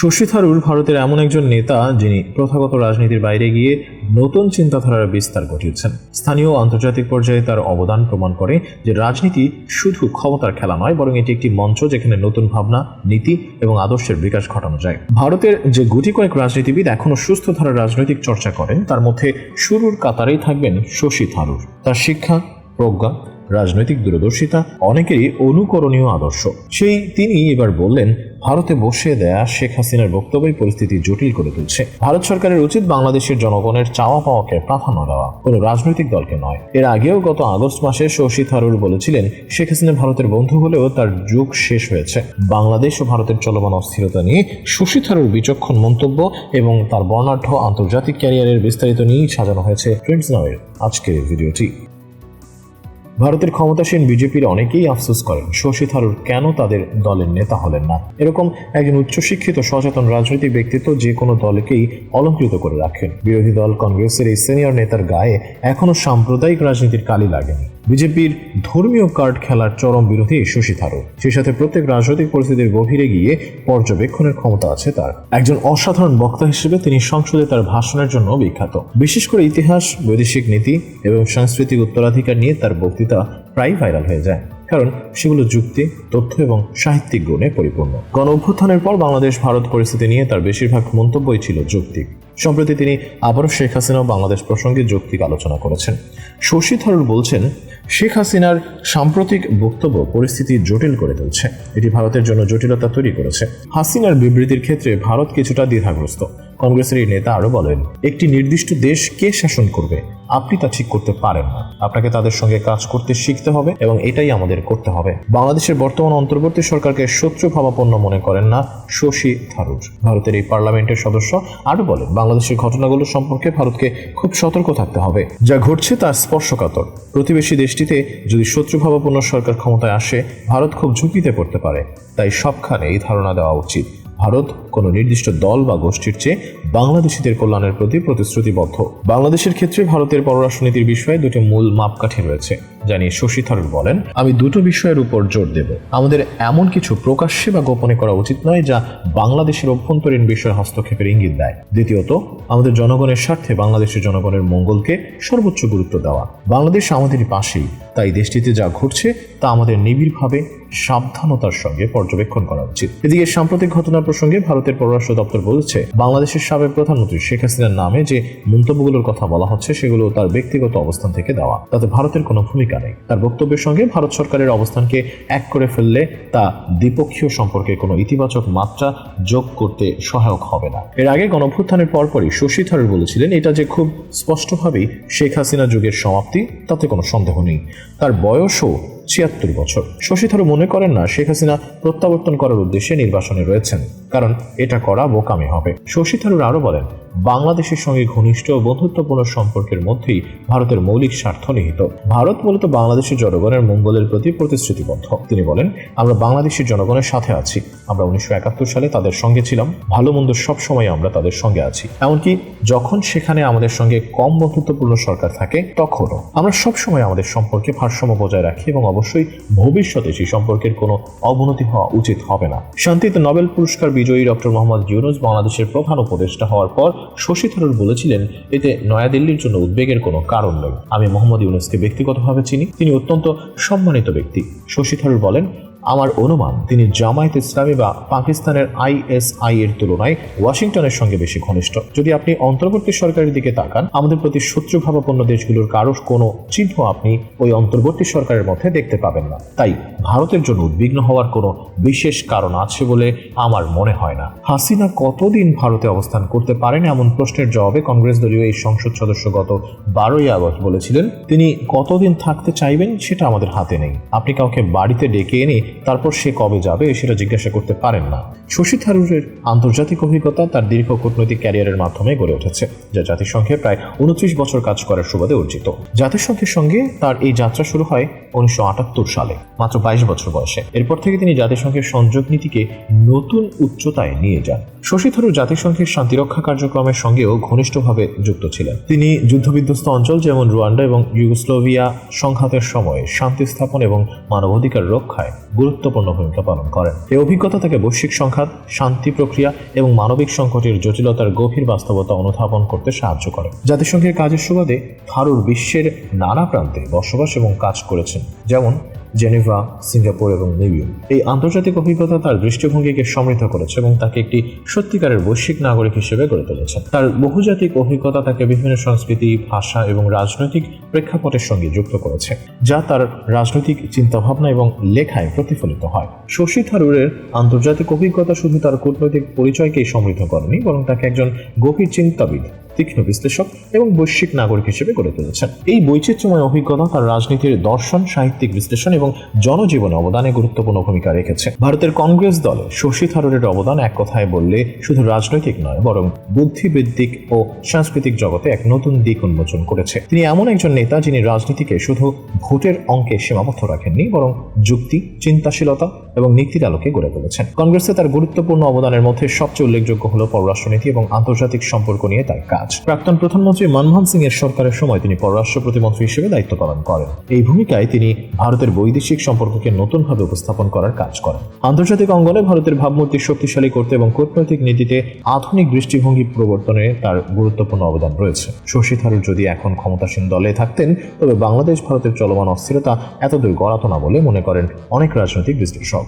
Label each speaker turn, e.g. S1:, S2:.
S1: শশী থারুর ভারতের এমন একজন নেতা যিনি প্রথাগত রাজনীতির বাইরে গিয়ে নতুন চিন্তাধারার বিস্তার ঘটিয়েছেন। স্থানীয় আন্তর্জাতিক পর্যায়ে তার অবদান প্রমাণ করে যে রাজনীতি শুধু ক্ষমতার খেলা নয়, বরং এটি একটি মঞ্চ যেখানে নতুন ভাবনা, নীতি এবং আদর্শের বিকাশ ঘটানো যায়। ভারতের যে গুটি কয়েক রাজনীতিবিদ এখনও সুস্থ ধারার রাজনৈতিক চর্চা করেন, তার মধ্যে শুরুর কাতারেই থাকবেন শশী থারুর। তার শিক্ষা, প্রজ্ঞা, রাজনৈতিক দূরদর্শিতা অনেকেরই অনুকরণীয় আদর্শ। সেই তিনি এবার বললেন ভারতে বসে দেয়া শেখ হাসিনার বক্তব্যই পরিস্থিতি জটিল করে তুলছে। ভারত সরকারের উচিত বাংলাদেশের জনগণের চাওয়া পাওয়াকে প্রাধান্য দেওয়া। কোনো রাজনৈতিক দলকে নয়। এর আগেও গত আগস্ট মাসে শশী থারুর বলেছিলেন, শেখ হাসিনা ভারতের বন্ধু হলেও তার যুগ শেষ হয়েছে। বাংলাদেশ ও ভারতের চলমান অস্থিরতা নিয়ে শশী থারুর বিচক্ষণ মন্তব্য এবং তার বর্ণাঢ্য আন্তর্জাতিক ক্যারিয়ারের বিস্তারিত নিয়েই সাজানো হয়েছে। ফ্রেন্ডস নামের আজকের ভিডিওটি। ভারতের ক্ষমতাসীন বিজেপির অনেকেই আফসোস করেন, শশী থারুর কেন তাদের দলের নেতা হলেন না? এরকম একজন উচ্চশিক্ষিত, সচেতন রাজনৈতিক ব্যক্তিত্ব যে কোনো দলকেই অলঙ্কৃত করে রাখেন। বিরোধী দল কংগ্রেসের এই সিনিয়র নেতার গায়ে এখনও সাম্প্রদায়িক রাজনীতির কালি লাগেনি। বিজেপির ধর্মীয় কার্ড খেলার চরম বিরোধী শশী থারুর। সেই সাথে প্রত্যেক রাজনৈতিক পরিস্থিতির গভীরে গিয়ে পর্যবেক্ষণের ক্ষমতা আছে তার। একজন অসাধারণ বক্তা হিসেবে তিনি সংসদে তার ভাষণের জন্য বিখ্যাত। বিশেষ করে ইতিহাস, বৈদেশিক নীতি এবং সাংস্কৃতিক উত্তরাধিকার নিয়ে তার বক্তৃতা প্রায় ভাইরাল হয়ে যায়। কারণ সেগুলো যুক্তি, তথ্য এবং সাহিত্যিক গুণে পরিপূর্ণ। গণ অভ্যুত্থানের পর বাংলাদেশ, ভারত পরিস্থিতি নিয়ে তার বেশিরভাগ মন্তব্যই ছিল যৌক্তিক। সম্প্রতি তিনি আবারও শেখ হাসিনা বাংলাদেশ প্রসঙ্গে যৌক্তিক আলোচনা করেছেন। শশী থারুর বলছেন, শেখ হাসিনার সাম্প্রতিক বক্তব্য পরিস্থিতি জটিল করে তুলছে। এটি ভারতের জন্য জটিলতা তৈরি করেছে। হাসিনার বিবৃতির ক্ষেত্রে ভারত কিছুটা দ্বিধাগ্রস্ত। কংগ্রেসের এই নেতা আরও বলেন, একটি নির্দিষ্ট দেশ কে শাসন করবে? আপনি তা ঠিক করতে পারেন না। আপনাকে তাদের সঙ্গে কাজ করতে শিখতে হবে এবং এটাই আমাদের করতে হবে। বাংলাদেশের বর্তমান অন্তর্বর্তী সরকারকে শত্রু ভাবাপন্ন মনে করেন না শশী থারুর। ভারতের এই পার্লামেন্টের সদস্য আরও বলেন, বাংলাদেশের ঘটনাগুলো সম্পর্কে ভারতকে খুব সতর্ক থাকতে হবে। যা ঘটছে তা স্পর্শকাতর। প্রতিবেশী দেশটিতে যদি শত্রুভাবাপন্ন সরকার ক্ষমতায় আসে, ভারত খুব ঝুঁকিতে পড়তে পারে। তাই সবখানে এই ধারণা দেওয়া উচিত। ভারত কোনো নির্দিষ্ট দল বা গোষ্ঠীর চেয়ে বাংলাদেশিদের কল্যাণের প্রতি প্রতিশ্রুতিবদ্ধ। বাংলাদেশের ক্ষেত্রে ভারতের পররাষ্ট্রনীতির বিষয়ে দুটি মূল মাপকাঠি রয়েছে জানিয়ে শশী থারুর বলেন, আমি দুটো বিষয়ের উপর জোর দেব। আমাদের এমন কিছু প্রকাশ্যে বা গোপনে করা উচিত নয় যা বাংলাদেশের অভ্যন্তরীণ বিষয়ে হস্তক্ষেপের ইঙ্গিত দেয়। দ্বিতীয়ত, আমাদের জনগণের স্বার্থে বাংলাদেশের জনগণের মঙ্গলকে সর্বোচ্চ গুরুত্ব দেওয়া। বাংলাদেশ আমাদেরই পাশেই। তাই দেশটিতে যা ঘটছে তা আমাদের নিবিড়ভাবে সাবধানতার সঙ্গে পর্যবেক্ষণ করা উচিত। এদিকে সাম্প্রতিক ঘটনা প্রসঙ্গে ভারতের পররাষ্ট্র দপ্তর বলেছে, বাংলাদেশের সাবেক প্রধানমন্ত্রী শেখ হাসিনার নামে যে মন্তব্যগুলোর কথা বলা হচ্ছে, সেগুলো তার ব্যক্তিগত অবস্থান থেকে দেওয়া। তাতে ভারতের কোনো ভূমিকা নেই। তার বক্তব্যের সঙ্গে ভারত সরকারের অবস্থানকে এক করে ফেললে তা দ্বিপক্ষীয় সম্পর্কে কোনো ইতিবাচক মাত্রা যোগ করতে সহায়ক হবে না। এর আগে গণভ্যুত্থানের পরপরই শশী থারুর বলেছিলেন, এটা যে খুব স্পষ্টভাবেই শেখ হাসিনা যুগের সমাপ্তি, তাতে কোনো সন্দেহ নেই। তার বয়সও ছিয়াত্তর বছর। শশী থারুর মনে করেন না শেখ হাসিনা প্রত্যাবর্তন করার উদ্দেশ্যে নির্বাচনে রয়েছেন, কারণ এটা করা বোকামি হবে। শশী থারুর আরও বলেন, বাংলাদেশের সঙ্গে ঘনিষ্ঠ বন্ধুত্বপূর্ণ সম্পর্কের মধ্যেই ভারতের মৌলিক স্বার্থ নিহিত। ভারত মূলত বাংলাদেশের জনগণের মঙ্গলের প্রতি প্রতিশ্রুতিবদ্ধ। তিনি বলেন, আমরা বাংলাদেশের জনগণের সাথে আছি। আমরা উনিশশো একাত্তর সালে তাদের সঙ্গে ছিলাম। ভালো মন্দ সব সময় আমরা তাদের সঙ্গে আছি। এমনকি যখন সেখানে আমাদের সঙ্গে কম বন্ধুত্বপূর্ণ সরকার থাকে, তখনও। আমরা সব সময় আমাদের সম্পর্কে ভারসাম্য বজায় রাখি এবং অবশ্যই ভবিষ্যতে সেই সম্পর্কের কোনো অবনতি হওয়া উচিত হবে না। শান্তিতে নোবেল পুরস্কার বিজয়ী ডক্টর মোহাম্মদ ইউনুস বাংলাদেশের প্রধান উপদেষ্টা হওয়ার পর শশী থারুর বলেছিলেন, এতে নয়াদিল্লির জন্য উদ্বেগের কোনো কারণ নেই। আমি মোহাম্মদ ইউনুসকে ব্যক্তিগতভাবে চিনি, তিনি অত্যন্ত সম্মানিত ব্যক্তি। শশী থারুর বলেন আমার অনুমান, তিনি জামায়াত ইসলামী বা পাকিস্তানের আইএসআই এর তুলনায় ওয়াশিংটনের সঙ্গে বেশি ঘনিষ্ঠ। যদি আপনি অন্তর্বর্তী সরকারের দিকে তাকান, আমাদের প্রতি শত্রুভাবাপন্ন দেশগুলোর কারও কোনো চিহ্ন আপনি ওই অন্তর্বর্তী সরকারের মধ্যে দেখতে পাবেন না। তাই ভারতের জন্য উদ্বিগ্ন হওয়ার কোনো বিশেষ কারণ আছে বলে আমার মনে হয় না। হাসিনা কতদিন ভারতে অবস্থান করতে পারেন এমন প্রশ্নের জবাবে কংগ্রেস দলীয় এই সংসদ সদস্য গত বারোই আগস্ট বলেছিলেন, তিনি কতদিন থাকতে চাইবেন সেটা আমাদের হাতে নেই। আপনি কাউকে বাড়িতে ডেকে এনে তারপর সে কবে যাবে সেটা জিজ্ঞাসা করতে পারেন না। শশী থারুরের আন্তর্জাতিক অভিজ্ঞতা তার দীর্ঘ কূটনৈতিক ক্যারিয়ারের মাধ্যমে গড়ে উঠেছে, যা জাতিসংঘে প্রায় উনত্রিশ বছর কাজ করার সুবাদে অর্জিত। জাতিসংঘের সঙ্গে তার এই যাত্রা শুরু হয় উনিশশো আটাত্তর সালে, মাত্র বাইশ বছর বয়সে। এরপর থেকে তিনি জাতিসংঘের সংযোগ নীতিকে নতুন উচ্চতায় নিয়ে যান। শশী থারুর জাতিসংঘের শান্তিরক্ষা কার্যক্রমের সঙ্গেও ঘনিষ্ঠভাবে যুক্ত ছিলেন। তিনি যুদ্ধবিধ্বস্ত অঞ্চল যেমন রুয়ান্ডা এবং ইউগোস্লোভিয়া সংঘাতের সময় শান্তি স্থাপন এবং মানবাধিকার রক্ষায় গুরুত্বপূর্ণ ভূমিকা পালন করেন। এই অভিজ্ঞতা থেকে বৈশ্বিক সংঘাত, শান্তি প্রক্রিয়া এবং মানবিক সংকটের জটিলতার গভীর বাস্তবতা অনুধাবন করতে সাহায্য করে। জাতিসংঘের কাজের সুবাদে থারুর বিশ্বের নানা প্রান্তে বসবাস এবং কাজ করেছেন। যেমন জেনেভা, সিঙ্গাপুর এবং নিউ ইয়র্ক। এই আন্তর্জাতিক অভিজ্ঞতা তার দৃষ্টিভঙ্গিকে সমৃদ্ধ করেছে এবং তাকে একটি সত্যিকারের বৈশ্বিক নাগরিক হিসেবে গড়ে তুলেছে। তার বহুজাতিক অভিজ্ঞতা তাকে বিভিন্ন সংস্কৃতি, ভাষা এবং রাজনৈতিক প্রেক্ষাপটের সঙ্গে যুক্ত করেছে, যা তার রাজনৈতিক চিন্তাভাবনা এবং লেখায় প্রতিফলিত হয়। শশী থারুরের আন্তর্জাতিক অভিজ্ঞতা শুধু তার কূটনৈতিক পরিচয়কেই সমৃদ্ধ করেনি, বরং তাকে একজন গভীর চিন্তাবিদ তীক্ষ্ণ বিশ্লেষক এবং বৈশ্বিক নাগরিক হিসেবে গড়ে তুলেছেন। এই বৈচিত্র্যময় অভিজ্ঞতা তার রাজনীতির দর্শন, সাহিত্যিক বিশ্লেষণ এবং জনজীবনে অবদানে গুরুত্বপূর্ণ ভূমিকা রেখেছে। ভারতের কংগ্রেস দলে শশী থারুরের অবদান এক কথায় বললে শুধু রাজনৈতিক নয়, বরং বুদ্ধিবৃত্তিক ও সাংস্কৃতিক জগতে এক নতুন দিক উন্মোচন করেছে। তিনি এমন একজন নেতা যিনি রাজনীতিকে শুধু ভোটের অঙ্কে সীমাবদ্ধ রাখেননি, বরং যুক্তি, চিন্তাশীলতা এবং নীতির আলোকে গড়ে তুলেছেন। কংগ্রেসে তার গুরুত্বপূর্ণ অবদানের মধ্যে সবচেয়ে উল্লেখযোগ্য হল পররাষ্ট্রনীতি এবং আন্তর্জাতিক সম্পর্ক নিয়ে তার কাজ। প্রাক্তন প্রধানমন্ত্রী মনমোহন সিং এর সরকারের সময় তিনি পররাষ্ট্র প্রতিমন্ত্রী হিসেবে দায়িত্ব পালন করেন। এই ভূমিকায় তিনি ভারতের বৈদেশিক সম্পর্ককে নতুনভাবে উপস্থাপন করার কাজ করেন। আন্তর্জাতিক অঙ্গনে ভারতের ভাবমূর্তি শক্তিশালী করতে এবং কূটনৈতিক নীতিতে আধুনিক দৃষ্টিভঙ্গি প্রবর্তনে তার গুরুত্বপূর্ণ অবদান রয়েছে। শশী থারুর যদি এখন ক্ষমতাসীন দলে থাকতেন, তবে বাংলাদেশ ভারতের চলমান অস্থিরতা এতদূর গড়াতো না বলে মনে করেন অনেক রাজনৈতিক বিশ্লেষক।